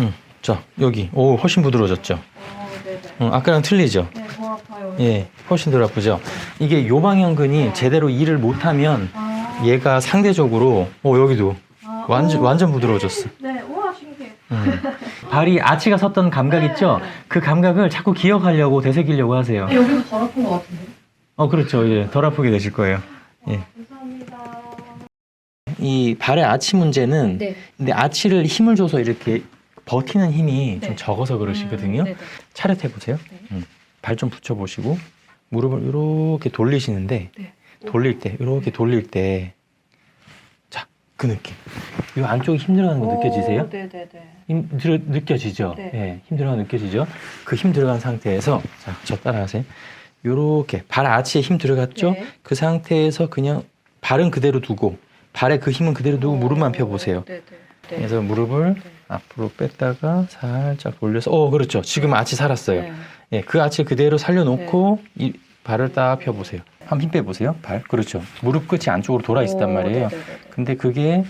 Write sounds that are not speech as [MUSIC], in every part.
음, 자 여기 오 훨씬 부드러워졌죠. 어, 네네. 음, 아까랑 틀리죠. 네, 더 아파요. 예, 훨씬 덜 아프죠. 이게 요방형근이 제대로 일을 못하면 아, 얘가 상대적으로 어 여기도 아, 완전 오, 완전 부드러워졌어. 네, 우와 신기해. 음. [LAUGHS] 발이 아치가 섰던 감각 있죠? 그 감각을 자꾸 기억하려고 되새기려고 하세요. 네, 여기도 덜 아픈 것 같은데. 어 그렇죠. 예, 덜 아프게 되실 거예요. 예. 아, 감사합니다. 이 발의 아치 문제는 네. 근데 아치를 힘을 줘서 이렇게 버티는 힘이 좀 네. 적어서 그러시거든요. 음. 차렷해 보세요. 네. 발좀 붙여 보시고 무릎을 이렇게 돌리시는데 네. 돌릴 때 이렇게 돌릴 때 자, 그 느낌. 이 안쪽에 힘 들어가는 거 느껴지세요? 오, 네네네. 힘 들어 느껴지죠? 네. 예, 힘 들어가는 거 느껴지죠? 그 힘 들어간 상태에서 자, 저 따라하세요. 요렇게 발 아치에 힘 들어갔죠? 네. 그 상태에서 그냥 발은 그대로 두고 발에 그 힘은 그대로 두고 무릎만 펴 보세요. 네 네. 네. 그래서 무릎을 네. 앞으로 뺐다가 살짝 돌려서 어 그렇죠 지금 아치 살았어요 네. 예, 그 아치 그대로 살려놓고 이 발을 딱 펴보세요 한번 힘 빼보세요 발 그렇죠 무릎 끝이 안쪽으로 돌아 있었단 오, 말이에요 네네네. 근데 그게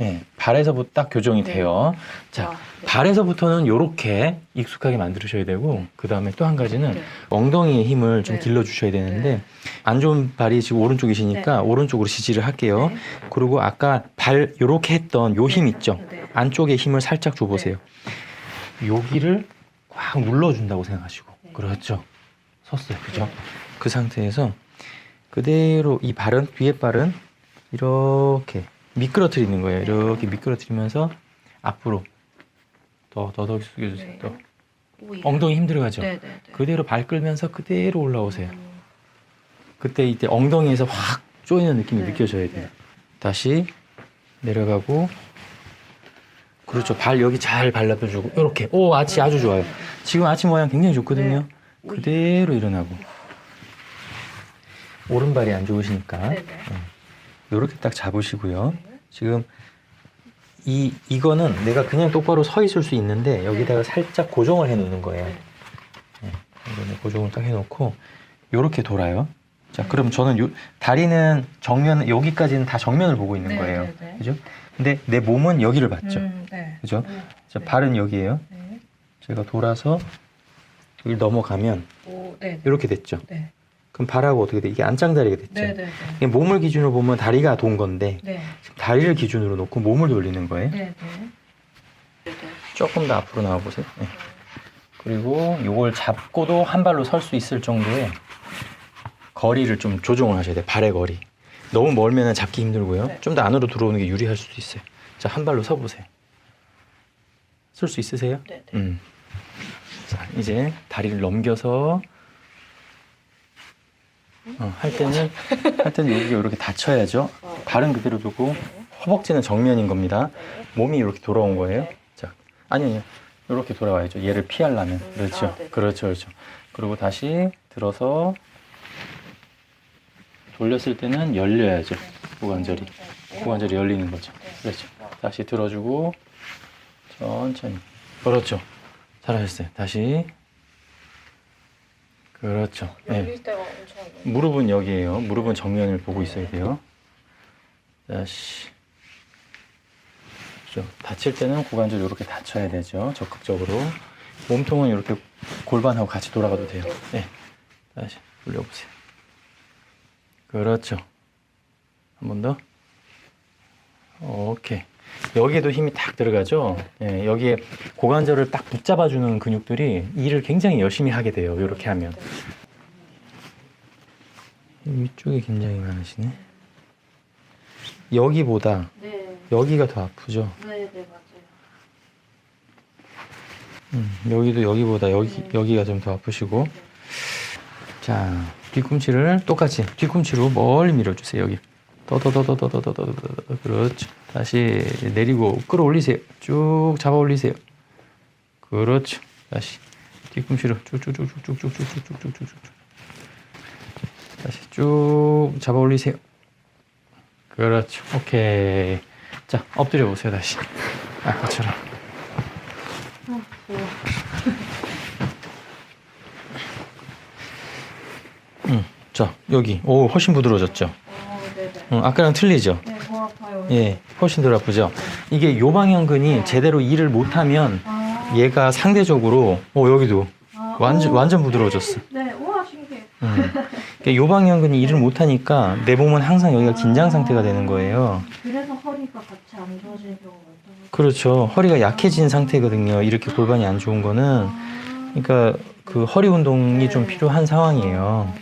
예, 발에서부터 딱 교정이 네. 돼요 자 아, 네. 발에서부터는 요렇게 익숙하게 만들으셔야 되고 그 다음에 또 한 가지는 네. 엉덩이의 힘을 좀 네. 길러주셔야 되는데 안 좋은 발이 지금 오른쪽이시니까 네. 오른쪽으로 지지를 할게요 네. 그리고 아까 발 요렇게 했던 요 힘 있죠 네. 안쪽에 힘을 살짝 줘보세요. 여기를 꽉 눌러준다고 생각하시고. 네. 그렇죠. 섰어요. 그죠? 네. 그 상태에서 그대로 이 발은, 뒤에 발은 이렇게 미끄러뜨리는 거예요. 이렇게 미끄러뜨리면서 앞으로 더, 더, 더 숙여주세요. 네. 더. 오이. 엉덩이 힘 들어가죠? 네 네 네. 그대로 발 끌면서 그대로 올라오세요. 음, 그때 이때 엉덩이에서 확 조이는 느낌이 네. 느껴져야 돼요. 네. 다시 내려가고 그렇죠. 발 여기 잘 발라줘주고 이렇게 오 아치 아주 좋아요. 지금 아치 모양 굉장히 좋거든요. 네. 그대로 일어나고 오른발이 안 좋으시니까 네 네. 이렇게 딱 잡으시고요. 지금 이 이거는 내가 그냥 똑바로 서 있을 수 있는데 여기다가 살짝 고정을 해 놓는 거예요. 네. 네, 이거는 고정을 딱 해놓고 이렇게 돌아요. 자, 그럼 저는 요, 다리는 정면 여기까지는 다 정면을 보고 있는 네, 거예요. 네, 네. 그죠? 근데 내 몸은 여기를 봤죠. 음, 네. 그죠? 네. 자, 네. 발은 여기예요. 네. 제가 돌아서 여기 넘어가면 오, 네. 이렇게 됐죠. 네. 그럼 발하고 어떻게 돼? 이게 안짱다리가 됐죠. 네네네. 이게 몸을 기준으로 보면 다리가 돈 건데 네. 지금 다리를 기준으로 놓고 몸을 돌리는 거예요. 네네. 네네. 조금 더 앞으로 나와 보세요. 네. 그리고 이걸 잡고도 한 발로 설 수 있을 정도의 거리를 좀 조정을 하셔야 돼요. 발의 거리. 너무 멀면 잡기 힘들고요. 네. 좀더 안으로 들어오는 게 유리할 수도 있어요. 자, 한 발로 서 보세요. 설수 있으세요? 네네. 음. 자, 이제 다리를 넘겨서 어, 할 때는 할 때는 여기가 이렇게 닫혀야죠. 어. 발은 그대로 두고 네. 허벅지는 정면인 겁니다. 네. 몸이 이렇게 돌아온 거예요. 네. 자, 아니 아니요. 이렇게 돌아와야죠. 얘를 피하려면. 음, 그렇죠. 아, 네. 그렇죠. 그렇죠. 그리고 다시 들어서 돌렸을 때는 열려야죠. 고관절이. 고관절이 열리는 거죠. 그렇죠. 다시 들어주고 천천히. 그렇죠. 잘하셨어요. 다시. 그렇죠. 네. 열릴 때가 엄청. 무릎은 여기에요. 무릎은 정면을 보고 있어야 돼요. 다시. 그렇죠. 다칠 때는 고관절 이렇게 받쳐야 되죠. 적극적으로. 몸통은 이렇게 골반하고 같이 돌아가도 돼요. 네. 다시 돌려보세요. 그렇죠. 한 번 더. 오케이. 여기에도 힘이 딱 들어가죠. 예, 여기에 고관절을 딱 붙잡아주는 근육들이 일을 굉장히 열심히 하게 돼요. 이렇게 하면. 위쪽이 굉장히 많으시네. 여기보다 네. 여기가 더 아프죠. 네 네 맞아요. 음, 여기도 여기보다 여기 네. 여기가 좀 더 아프시고. 자 뒤꿈치를 똑같이 뒤꿈치로 멀리 밀어주세요. 여기 더더더더더더더더 그렇죠. 다시 내리고 끌어올리세요. 쭉 잡아 올리세요. 그렇죠. 다시 뒤꿈치로 쭉쭉쭉쭉쭉쭉쭉쭉쭉쭉쭉 다시 쭉 잡아 올리세요. 그렇죠. 오케이. 자 엎드려 보세요 다시. 아까처럼. 음, 자 여기 오 훨씬 부드러워졌죠. 어, 아까랑 틀리죠. 네, 더 아파요. 예, 훨씬 덜 아프죠. 이게 요방형근이 제대로 일을 못하면 아, 얘가 상대적으로 어 여기도 아, 완전 오, 완전 부드러워졌어. 네, 우와 신기해. 음. [LAUGHS] 그러니까 요방형근이 일을 못하니까 내 몸은 항상 여기가 긴장 상태가 되는 거예요. 그래서 허리가 같이 안 좋아지는 경우가 있다고. 그렇죠. 허리가 약해진 상태거든요. 이렇게 골반이 안 좋은 거는. 아, 그러니까 그 허리 운동이 좀 필요한 상황이에요.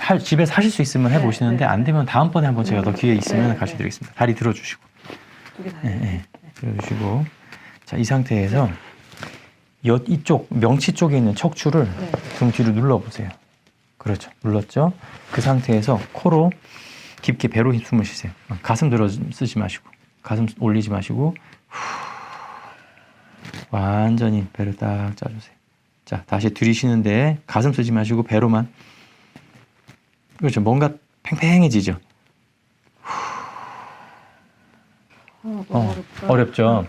네. 할, 집에서 하실 수 있으면 해보시는데 네, 네. 안 되면 다음번에 한번 제가 더 기회 있으면 네, 네. 가르쳐 드리겠습니다. 다리 들어주시고. 예, 예. 들어주시고. 자, 이 상태에서 여, 이쪽, 명치 쪽에 있는 척추를 네. 등 뒤로 눌러보세요. 그렇죠. 눌렀죠? 그 상태에서 코로 깊게 배로 숨을 쉬세요. 어, 가슴 들어 쓰지 마시고, 가슴 올리지 마시고, 후. 완전히 배를 딱 짜주세요. 자, 다시 들이쉬는데 가슴 쓰지 마시고 배로만. 그렇죠. 뭔가 팽팽해지죠. 어, 어렵다. 어렵죠.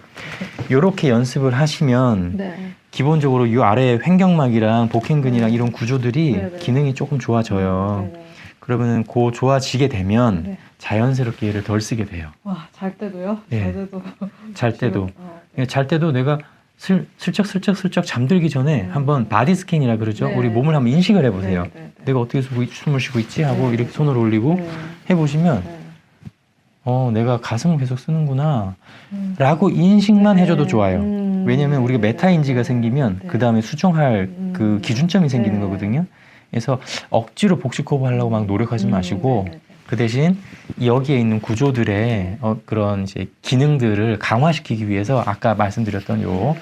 이렇게 연습을 하시면 네. 기본적으로 이 아래 횡격막이랑 복행근이랑 이런 구조들이 네, 네. 기능이 조금 좋아져요. 네, 네. 그러면 그 좋아지게 되면 네. 자연스럽게 얘를 덜 쓰게 돼요. 와, 잘 때도요? 예. 잘 때도. 잘 때도. 어, [LAUGHS] 그러니까 잘 때도 내가 슬, 슬쩍 슬쩍 슬쩍 잠들기 전에 음. 한번 바디 스캔이라 그러죠. 네. 우리 몸을 한번 인식을 해보세요. 네, 네, 네. 내가 어떻게 숨- 숨을 쉬고 있지 하고 네. 이렇게 손을 올리고 네. 해보시면 네. 어 내가 가슴을 계속 쓰는구나 음. 라고 인식만 네. 해줘도 좋아요. 음. 왜냐면 우리가 네, 메타 인지가 네. 생기면 네. 그 다음에 수정할 음. 그 기준점이 생기는 네. 거거든요. 그래서 억지로 복식 호흡 하려고 막 노력하지 음, 마시고 네, 네, 네. 그 대신 여기에 있는 구조들의 어, 그런 이제 기능들을 강화시키기 위해서 아까 말씀드렸던 요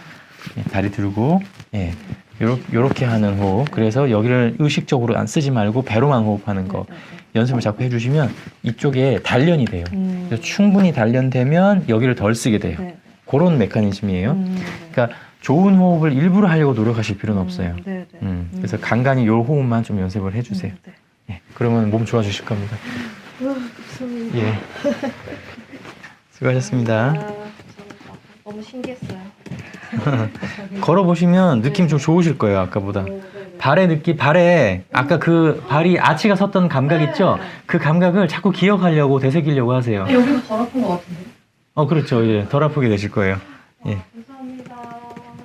예, 다리 들고 예, 요렇게, 하는 호흡. 그래서 여기를 의식적으로 안 쓰지 말고 배로만 호흡하는 거 연습을 자꾸 해주시면 이쪽에 단련이 돼요. 네. 음. 그래서 충분히 단련되면 여기를 덜 쓰게 돼요. 네. 그런 메커니즘이에요. 음, 네. 그러니까 좋은 호흡을 일부러 하려고 노력하실 필요는 없어요. 음, 네, 네. 음, 그래서 간간히 요 호흡만 좀 연습을 해주세요. 예, 그러면 몸 좋아지실 겁니다. 예. 수고하셨습니다. 아. 너무 신기했어요. [LAUGHS] 걸어 보시면 느낌 좀 좋으실 거예요 아까보다. 오, 네, 네. 발의 느낌, 발에 아까 그 발이 아치가 섰던 감각 있죠? 그 감각을 자꾸 기억하려고 되새기려고 하세요. 여기도 덜 아픈 것 같은데. 어 그렇죠, 예, 덜 아프게 되실 거예요. 예,